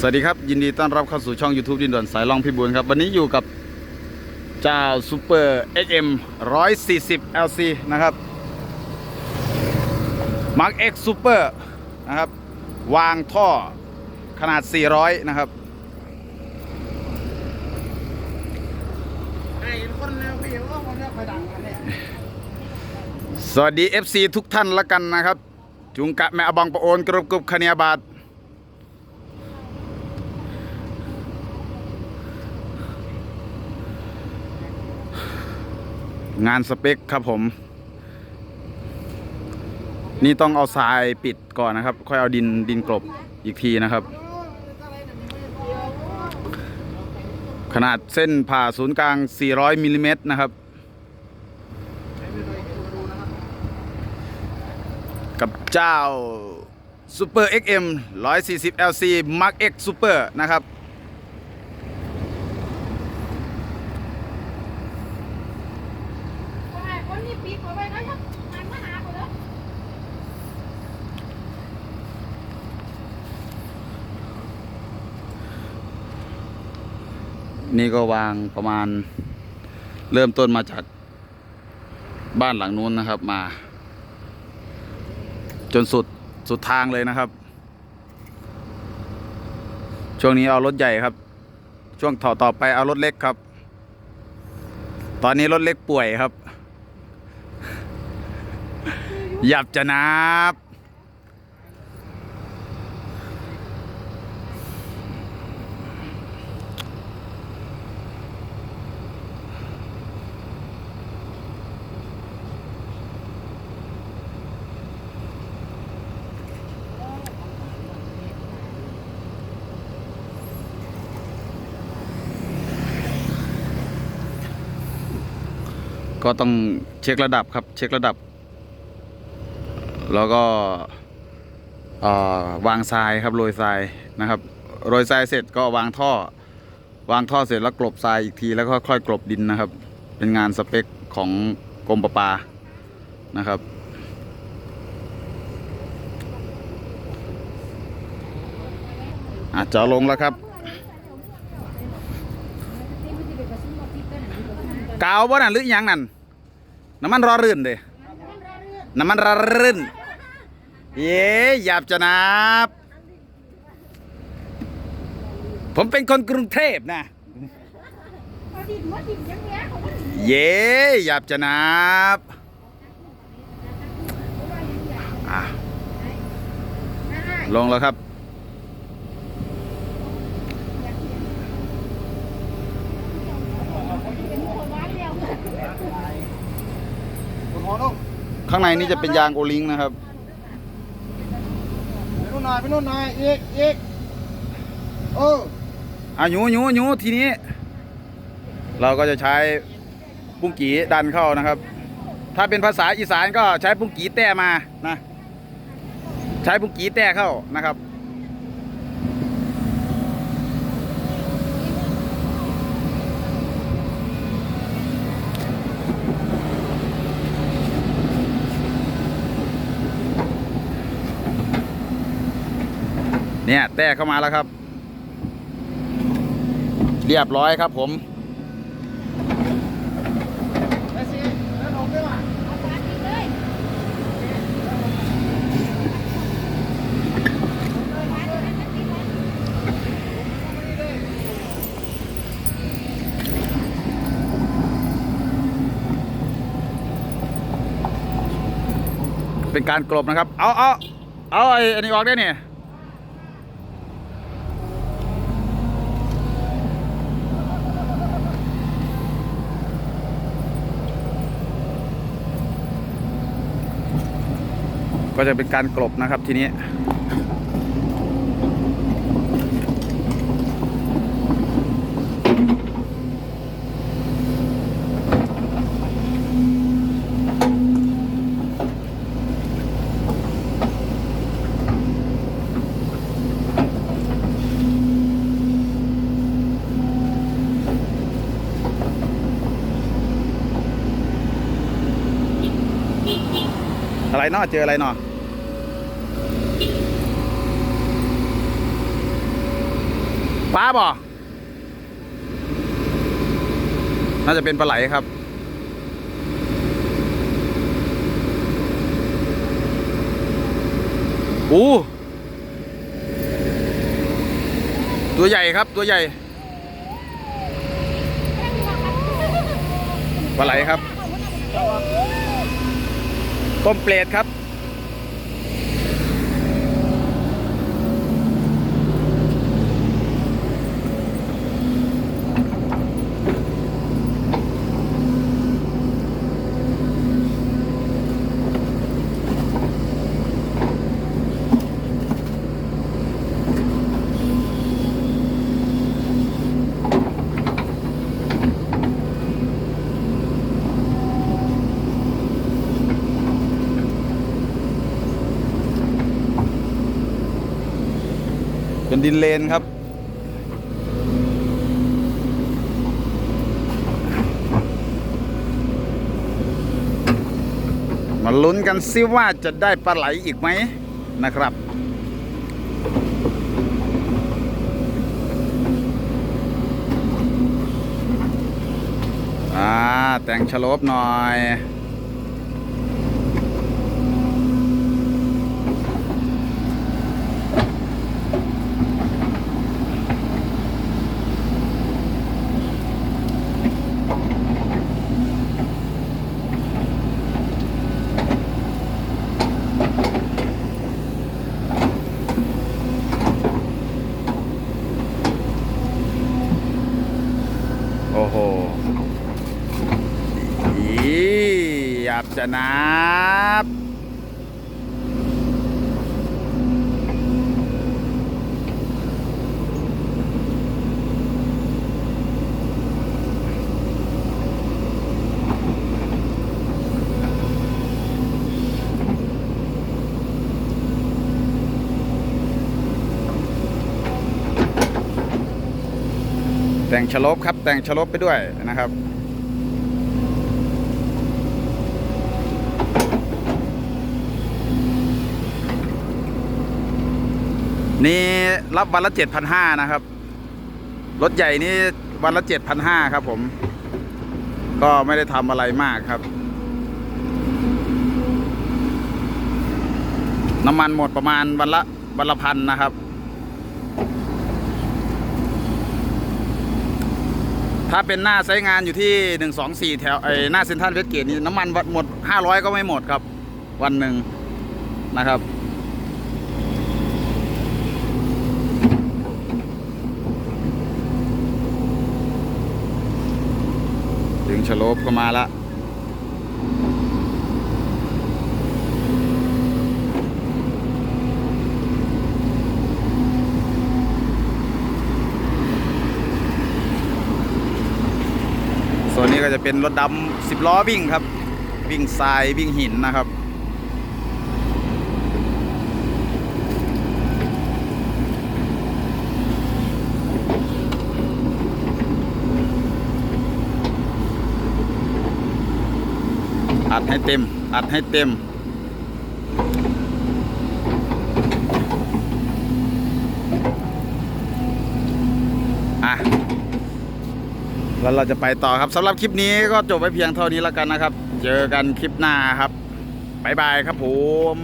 สวัสดีครับ ยินดีต้อนรับเข้าสู่ช่อง YouTube ดินด่วนสายล่องพิบูลครับ วันนี้อยู่กับเจ้าซูเปอร์ XM 140 LC นะครับ Mark X Super นะครับ วางท่อขนาด 400 นะครับวพี่ว่าคนเร็วไปดังกันเนี่ยสวัสดี FC ทุกท่านละกันนะครับ จุงกะแม่อบังปะโอนกรุบกรุบคเนียบาท งานสเปคครับผม นี่ต้องเอาทรายปิดก่อนนะครับ ค่อยเอาดินดินกลบอีกทีนะครับ ขนาดเส้นผ่าศูนย์กลาง 400มิลลิเมตรนะครับ กับเจ้า Super XM 140 LC Mark X Super นะครับ นนี้ปีกเอาไว้แล้วยังหันมาหาคนแล้วนี่ก็วางประมาณเริ่มต้นมาจากบ้านหลังนู้นนะครับมา จนสุดสุดทางเลยนะครับ ช่วงนี้เอารถใหญ่ครับ ช่วงต่อต่อไปเอารถเล็กครับ ตอนนี้รถเล็กป่วยครับ หยับจะนับ ก็ต้องเช็คระดับครับ เช็คระดับ แล้วก็วางทรายครับโรยทรายนะครับโรยทรายเสร็จก็วางท่อ วางท่อเสร็จแล้วกลบทรายอีกทีแล้วก็ค่อยกลบดินนะครับ เป็นงานสเปคของกรมประปานะครับ อาจจะลงแล้วครับกาวบ่นั่นหรือยังนั่นน้ำมันรอรื่นเด้ น้ำมันรอรื่น เย้หยาบจะนับ ผมเป็นคนกรุงเทพนะมาดินมาดินยังแง่ของมันเย้หยาบจะนับอะลงแล้วครับคุณหมอนุ่ม ข้างในนี่จะเป็นยางโอลิงนะครับไปนู่นหน่อยไปนู่นหน่อยอีกอีกเอออะหยูหยูหยูทีนี้ เราก็จะใช้ปุ้งกีดันเข้านะครับ ถ้าเป็นภาษาอีสานก็ใช้ปุ้งกีแต้มานะ ใช้ปุ้งกีแต้เข้านะครับ เนี่ยแต้เข้ามาแล้วครับ เรียบร้อยครับผมเดินออกไปว่ะเอาปลาดินเลยเป็นการกลบนะครับ เอาเอาเอาไอ้อันนี้ออกได้เนี่ย ก็จะเป็นการกลบนะครับทีนี้ เนาะเจออะไรเนาะป้าบ่น่าจะเป็นปลาไหลครับโอ้ตัวใหญ่ครับตัวใหญ่ปลาไหลครับ ต้มเปรตครับ เป็นดินเลนครับ มาลุ้นกันซิว่าจะได้ปลาไหลอีกไหมนะครับอ่าแต่งฉลบหน่อย โอ้โหอีับจะนับ แต่งฉลบครับแต่งฉลบไปด้วยนะครับ นี่รับวันละเจ็ดพันห้านะครับ รถใหญ่นี่วันละเจ็ดพันห้าครับผม ก็ไม่ได้ทำอะไรมากครับ น้ำมันหมดประมาณวันละวันละพันนะครับ ถ้าเป็นหน้าไซต์งานอยู่ที่หนึ่งสองสี่แถวไอหน้าเซ็นทรัลเวสเกตนี่น้ำมันหมดห้าร้อยก็ไม่หมดครับ วันหนึ่งนะครับ ถึงฉลบก็มาละส่วนนี้ก็จะเป็นรถดำสิบล้อวิ่งครับ วิ่งทรายวิ่งหินนะครับ อัดให้เต็ม อัดให้เต็ม อะ แล้วเราจะไปต่อครับสำหรับคลิปนี้ก็จบไว้เพียงเท่านี้แล้วกันนะครับ เจอกันคลิปหน้าครับ บ๊ายบายครับผม